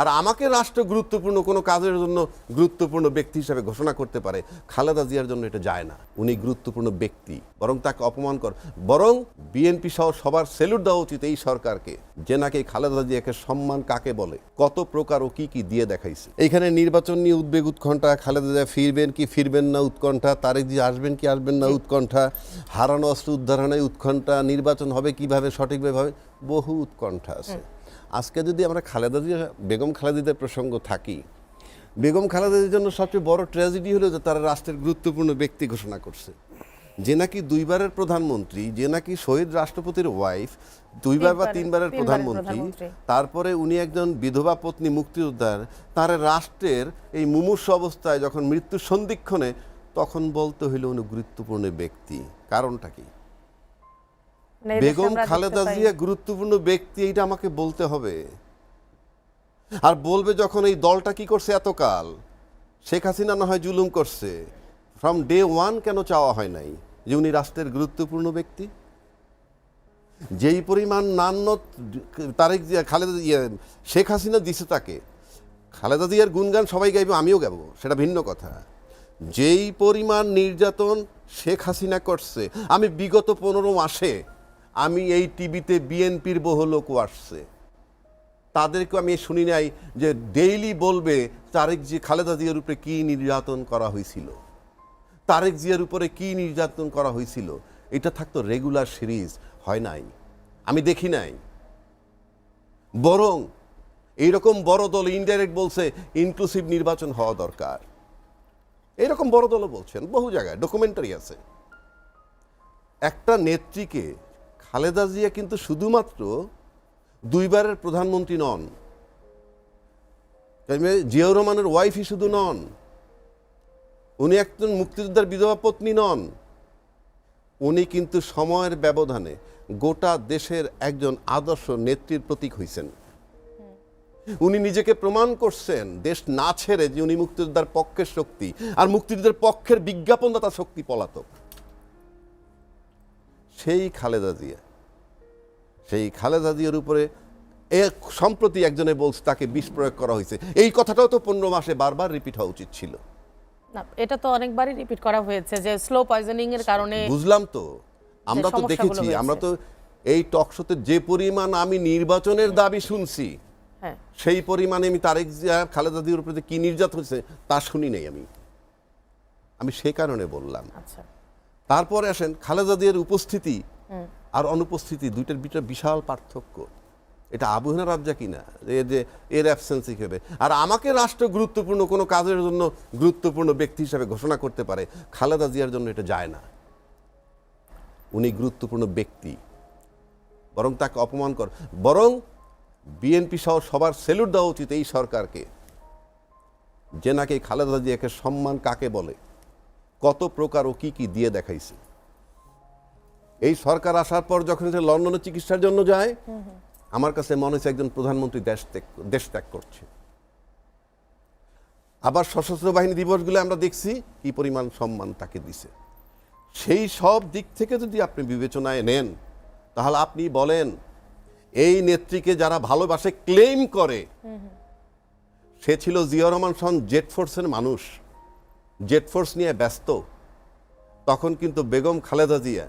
আর আমাকে রাষ্ট্র গুরুত্বপূর্ণ, কোনো কাজের জন্য গুরুত্বপূর্ণ ব্যক্তি হিসাবে ঘোষণা করতে পারে, খালেদা জিয়ার জন্য এটা যায় না। উনি গুরুত্বপূর্ণ ব্যক্তি, বরং তাকে অপমান কর, বরং বিএনপি সহ সবার সেলুট দেওয়া উচিত এই সরকারকে, যে নাকি খালেদা জিয়াকে সম্মান কাকে বলে, কত প্রকার ও কি কি দিয়ে দেখাইছে। এইখানে নির্বাচন নিয়ে উদ্বেগ উৎকণ্ঠা, খালেদা জিয়া ফিরবেন কি ফিরবেন না উৎকণ্ঠা, তারেক জিয়া আসবেন কি আসবেন না উৎকণ্ঠা, হারানো অস্ত্র উদ্ধারণে উৎকণ্ঠা, নির্বাচন হবে কীভাবে, সঠিকভাবে, বহু উৎকণ্ঠা আছে। আজকে যদি আমরা খালেদা জিয়া বেগম খালেদিদের প্রসঙ্গ থাকি বেগম খালেদাদের জন্য সবচেয়ে বড় ট্র্যাজেডি হলো যে তারা রাষ্ট্রের গুরুত্বপূর্ণ ব্যক্তি ঘোষণা করছে। যে নাকি দুইবারের প্রধানমন্ত্রী যে নাকি শহীদ রাষ্ট্রপতির ওয়াইফ দুইবার বা তিনবারের- প্রধানমন্ত্রী। তারপরে উনি একজন বিধবা পত্নী মুক্তিযোদ্ধার তার রাষ্ট্রের এই মুমূর্ষ অবস্থায় যখন মৃত্যুর সন্ধিক্ষণে তখন বলতে হইল উনি গুরুত্বপূর্ণ ব্যক্তি। কারণটা কি? বেগম খালেদা জিয়া গুরুত্বপূর্ণ ব্যক্তি এইটা আমাকে বলতে হবে। আর বলবে যখন এই দলটা কি করছে এতকাল? শেখ হাসিনা না হয় জুলুম করছে। ফ্রম ডে ওয়ান কেন চাওয়া হয় নাই যে উনি রাষ্ট্রের গুরুত্বপূর্ণ ব্যক্তি? যেই পরিমাণ নান্য তারেক জিয়া খালেদা জিয়া শেখ হাসিনা দিছে তাকে খালেদা জিয়ার গুণগান সবাই গাইবে আমিও গাবো সেটা ভিন্ন কথা। যেই পরিমাণ নির্যাতন শেখ হাসিনা করছে আমি বিগত পনেরো মাসে আমি এই টিভিতে বিএনপির বহু লোকও আসছে। তাদেরকে আমি শুনি নাই যে ডেইলি বলবে তারেক জি, খালেদা জিয়ার উপরে কী নির্যাতন করা হয়েছিল। তারেক জিয়ার উপরে কি নির্যাতন করা হয়েছিল। এটা থাকতো রেগুলার সিরিজ হয় নাই। আমি দেখি নাই। বরং এইরকম বড় দল ইনডাইরেক্ট বলছে ইনক্লুসিভ নির্বাচন হওয়া দরকার। এরকম বড় দলও বলছেন, বহু জায়গায় ডকুমেন্টারি আছে। একটা নেত্রীকে খালেদা জিয়া কিন্তু শুধুমাত্র দুইবারের প্রধানমন্ত্রী নন। জিয়াউর রহমানের ওয়াইফই শুধু নন, উনি একজন মুক্তিযোদ্ধার বিধবা পত্নী নন, উনি কিন্তু সময়ের ব্যবধানে গোটা দেশের একজন আদর্শ নেত্রীর প্রতীক হইছেন। উনি নিজেকে প্রমাণ করছেন, দেশ না ছেড়ে যে উনি মুক্তিযোদ্ধার পক্ষের শক্তি, আর মুক্তিযুদ্ধের পক্ষের বিজ্ঞাপনদাতা শক্তি পলাতক। সেই খালেদা জিয়া। সেই খালেদা জিয়ার উপরে এ সম্প্রতি একজনে বলছে তাকে বিষ প্রয়োগ করা হয়েছে। এই কথাটাও তো পনেরো মাসে বারবার রিপিট হওয়া উচিত ছিল। না এটা তো অনেকবারই রিপিট করা হয়েছে যে স্লো পয়জনিং এর কারণে বুঝলাম তো। আমরা তো দেখেছি আমরা তো এই টকশোতে যে পরিমাণ আমি নির্বাচনের দাবি শুনছি হ্যাঁ। সেই পরিমাণে আমি তারেক জিয়া খালেদা জিয়ার উপরে কি নির্যাতন হয়েছে তা শুনি নাই আমি। আমি সে কারণে বললাম। আচ্ছা। তারপরে আসেন খালেদা জিয়ার উপস্থিতি আর অনুপস্থিতি দুইটার ভিতরে বিশাল পার্থক্য। এটা আবহাওয়া রাজ্যা কিনা? যে যে এর অ্যাবসেন্সই হবে আর আমাকে রাষ্ট্র গুরুত্বপূর্ণ কোনো কাজের জন্য গুরুত্বপূর্ণ ব্যক্তি হিসাবে ঘোষণা করতে পারে খালেদা জিয়ার জন্য এটা যায় না। উনি গুরুত্বপূর্ণ ব্যক্তি। বরং তাকে অপমান কর বরং বিএনপি সহ সবার সেলুট দেওয়া উচিত এই সরকারকে। যে নাকি খালেদা জিয়াকে সম্মান কাকে বলে? কত প্রকার ও কি কি দিয়ে দেখাইছে। এই সরকার আসার পর যখন সে লন্ডনে চিকিৎসার জন্য যায়, আমার কাছে মনে হচ্ছে একজন প্রধানমন্ত্রী দেশ ত্যাগ দেশ ত্যাগ করছে। আবার সশস্ত্র বাহিনী দিবসগুলো আমরা দেখছি, কি পরিমাণ সম্মান তাকে দিছে। সেই সব দিক থেকে যদি আপনি বিবেচনায় নেন, তাহলে আপনি বলেন, এই নেত্রীকে যারা ভালোবাসে ক্লেম করে, সে ছিল জিয়া রহমান সন জেট ফোর্সের মানুষ। জেট ফোর্স নিয়ে ব্যস্ত, তখন কিন্তু বেগম খালেদা জিয়া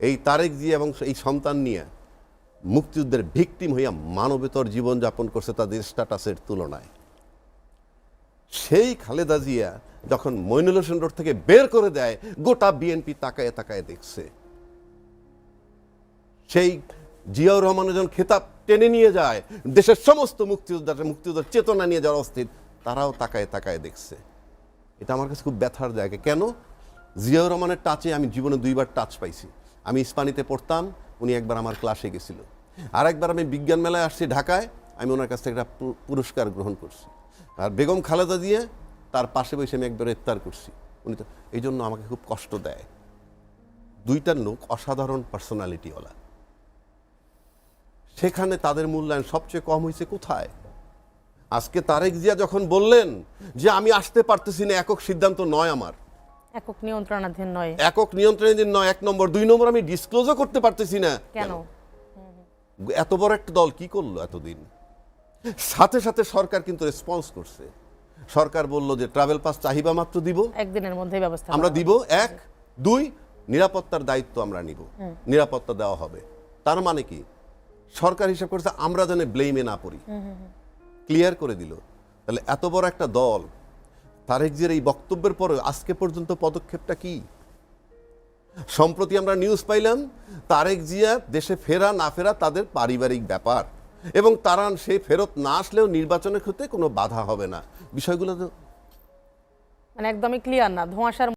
এই তারেক জিয়া এবং এই সন্তান নিয়ে মুক্তিযুদ্ধের ভিকটিম হইয়া মানবেতর জীবনযাপন করছে তাদের স্ট্যাটাসের তুলনায়। সেই খালেদা জিয়া যখন মইনুল হোসেন রোড থেকে বের করে দেয়, গোটা বিএনপি তাকায় তাকায় দেখছে। সেই জিয়াউর রহমান যখন খেতাব টেনে নিয়ে যায়, দেশের সমস্ত মুক্তিযোদ্ধা মুক্তিযোদ্ধার চেতনা নিয়ে যারা অস্থির, তারাও তাকায় তাকায় দেখছে। এটা আমার কাছে খুব ব্যথার জায়গা। কেন? জিয়াউর রহমানের টাচে আমি জীবনে দুইবার টাচ পাইছি। আমি ইস্পানিতে পড়তাম, উনি একবার আমার ক্লাসে গেছিল। আর একবার আমি বিজ্ঞান মেলায় আসছি ঢাকায়, আমি ওনার কাছ থেকে একটা পুরস্কার গ্রহণ করছি। আর বেগম খালেদা দিয়ে তার পাশে বসে আমি একবার ইফতার করছি। উনি তো, এই জন্য আমাকে খুব কষ্ট দেয়। দুইটা লোক অসাধারণ পার্সোনালিটিওয়ালা সেখানে তাদের মূল্যায়ন সবচেয়ে কম হয়েছে কোথায়? আজকে তারেক জিয়া যখন বললেন যে আমি আসতে পারতেছি না একক সিদ্ধান্ত নয় আমার। একক নিয়ন্ত্রণাধীন নয়। একক নিয়ন্ত্রণের নয় এক নম্বর। দুই নম্বর আমি ডিসক্লোজও করতে পারতেছি না। কেন? এত বড় একটা দল কি করল এতদিন? সাথে সাথে সরকার কিন্তু রেসপন্স করছে। সরকার বলল যে ট্রাভেল পাস চাহিদা মাত্র দিব। একদিনের মধ্যেই ব্যবস্থা আমরা দিব এক দুই নিরাপত্তার দায়িত্ব আমরা নিব। নিরাপত্তা দেওয়া হবে। তার মানে কি? সরকার হিসাব করছে আমরা যেন ব্লেমে না পড়ি। ক্লিয়ার করে দিল। তাহলে এত বড় একটা দল, তারেক জিয়ার এই বক্তব্যের পরে আজকে পর্যন্ত পদক্ষেপটা কি? সম্প্রতি আমরা নিউজ পাইলাম, তারেক জিয়া দেশে ফেরা না ফেরা তাদের পারিবারিক ব্যাপার এবং তারা সে ফেরত না আসলেও নির্বাচনের ক্ষেত্রে কোনো বাধা হবে না। বিষয়গুলো তো মানে একদমই ক্লিয়ার না, ধোঁয়াশার